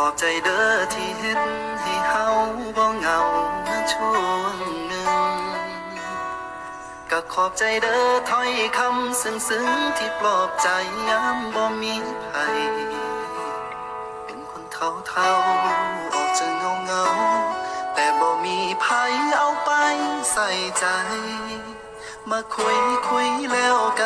ขอบใจเด้อที่เห็นให้เฮาบ่เหงามาช่วงหนึ่งก็ขอบใจเด้อถ้อยคำซึ้งๆที่ปลอบใจยามบ่มีภัย เป็นคนเท่าเท่าออกจะเงาเงาแต่บ่มีภัยเอาไปใส่ใจ มาคุยคุยแล้วก็น